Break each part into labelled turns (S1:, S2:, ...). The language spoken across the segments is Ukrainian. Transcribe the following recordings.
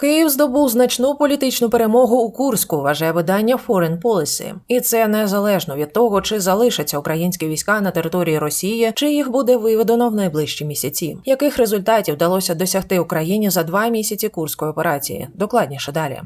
S1: Київ здобув значну політичну перемогу у Курську, вважає видання Foreign Policy. І це незалежно від того, чи залишаться українські війська на території Росії, чи їх буде виведено в найближчі місяці. Яких результатів вдалося досягти Україні за два місяці курської операції? Докладніше далі.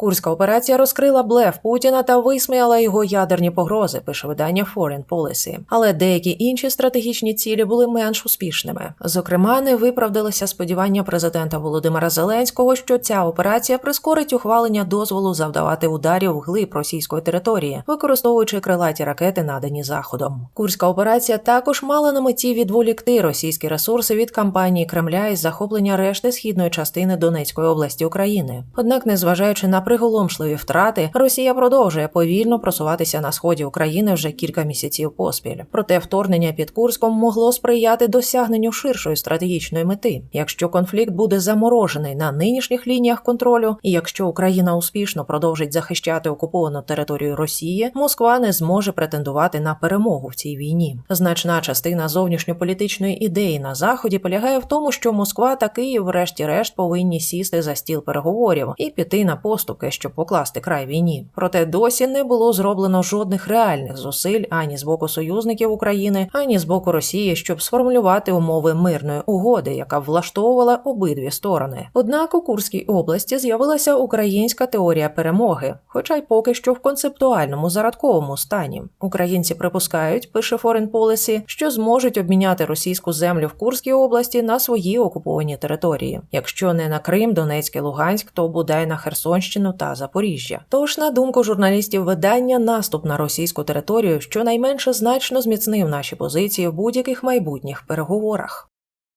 S1: Курська операція розкрила блеф Путіна та висміяла його ядерні погрози, пише видання Foreign Policy. Але деякі інші стратегічні цілі були менш успішними. Зокрема, не виправдалися сподівання президента Володимира Зеленського, що ця операція прискорить ухвалення дозволу завдавати ударів вглиб російської території, використовуючи крилаті ракети, надані заходом. Курська операція також мала на меті відволікти російські ресурси від кампанії Кремля із захоплення решти східної частини Донецької області України. Однак, незважаючи на приголомшливі втрати, Росія продовжує повільно просуватися на сході України вже кілька місяців поспіль. Проте вторгнення під Курском могло сприяти досягненню ширшої стратегічної мети. Якщо конфлікт буде заморожений на нинішніх лініях контролю, і якщо Україна успішно продовжить захищати окуповану територію Росії, Москва не зможе претендувати на перемогу в цій війні. Значна частина зовнішньополітичної ідеї на заході полягає в тому, що Москва та Київ, врешті-решт, повинні сісти за стіл переговорів і піти на поступки, щоб покласти край війні. Проте досі не було зроблено жодних реальних зусиль ані з боку союзників України, ані з боку Росії, щоб сформулювати умови мирної угоди, яка влаштовувала обидві сторони. Однак у Курській області з'явилася українська теорія перемоги, хоча й поки що в концептуальному зародковому стані. Українці припускають, пише Foreign Policy, що зможуть обміняти російську землю в Курській області на свої окуповані території. Якщо не на Крим, Донецьк і Луганськ, то бодай на Херсонщину та Запоріжжя. Тож, на думку журналістів видання, наступ на російську територію щонайменше значно зміцнив наші позиції в будь-яких майбутніх переговорах.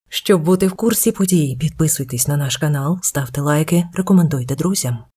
S1: Щоб бути в курсі подій, підписуйтесь на наш канал, ставте лайки, рекомендуйте друзям.